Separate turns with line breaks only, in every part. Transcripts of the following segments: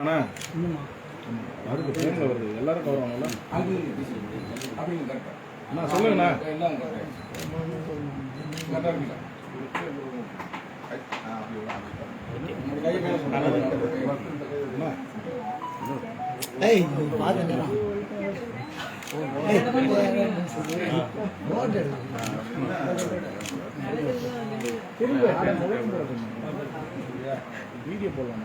அண்ணா அதுக்கு ட்ரெயினில் வருது? எல்லாரும் கவர்
ஆகணும்ல அது கரெக்டாக
அண்ணா சொல்லுங்கண்ணா.
எல்லாம்
கரெக்டாக இருக்குங்க
வீடியோ
போடலாம்?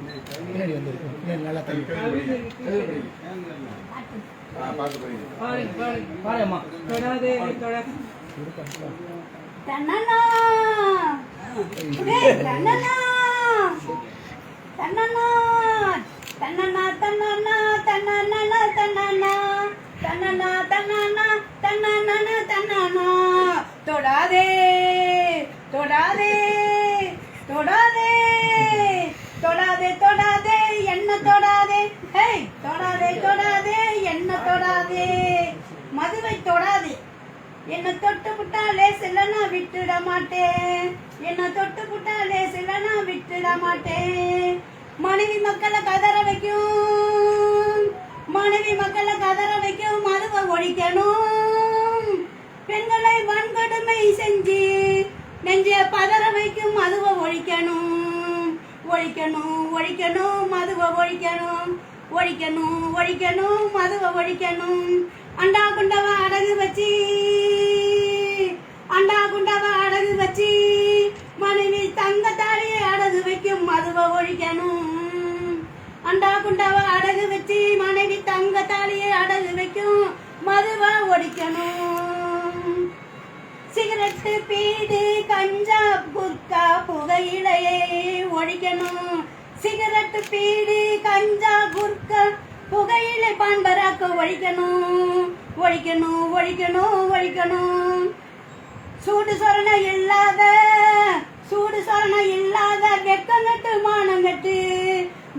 பின்னாடி வந்திருக்கும். பின்னாடி நல்லா
தள்ளி பாருங்க பாருங்க. பாருங்கம்மா. தொடாதே தொடாது. தொடாதே. ஹேய் தொடாதே தொடாதே. என்ன தொடாதே. மதுவை தொடாதே. என்ன தொட்டு புட்டாலே சில விட்டுட மாட்டேன். என்ன தொட்டு புட்டாலே சில விட்டுட மாட்டேன். மனைவி மக்களை கதற வைக்கும். மனைவி மக்களை கதற வைக்கும். மதுவை ஒழிக்கணும். பெண்களை வன்கொடுமை செஞ்சு நெஞ்ச பதற வைக்கும். மதுவை ஒழிக்கணும். ஒழிக்கணும் ஒழிக்கணும் மதுவை ஒழிக்கணும். ஒழிக்கணும் ஒழிக்கணும் மதுவை ஒழிக்கணும். அண்டா குண்டவா அடகு வச்சு அண்டா குண்டவா அடகு வச்சு மனைவி தங்க தாலியை அடகு வைக்கும் மதுவை ஒழிக்கணும். அண்டா குண்டவ அடகு வச்சு மனைவி தங்க தாலியை அடகு வைக்கும் மதுவை ஒழிக்கணும். சிகரெட்டு பீடு கஞ்சா புர்கா ஒழிக்கணும். சிகரெட்டு பீடி கஞ்சா குர்கா புகையிலை பான்பராக்க ஒழிக்கணும். ஒழிக்கணும் ஒழிக்கணும் ஒழிக்கணும். சூடு சொரண இல்லாத சூடு சொரண இல்லாத வெக்கங்கட்டு மானங்கட்டு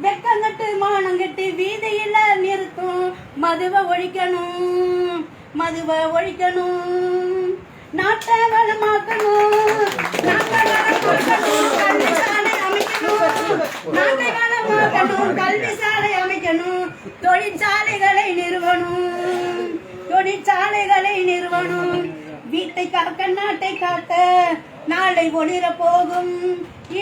வெக்கங்கட்டு மானங்கட்டு வீதியில நிறுத்தும். மதுவை ஒழிக்கணும். மதுவை ஒழிக்கணும். நாட்டை வளமாக்கணும் கல்வி சாலை அமைக்கணும் நாட்டை வளமாக்கணும் கல்வி சாலை அமைக்கணும் தொழிற்சாலைகளை நிறுவனம் தொழிற்சாலைகளை நிறுவனம் வீட்டை காக்க நாட்டை காக்க நாளை ஒளிர போகும் இளை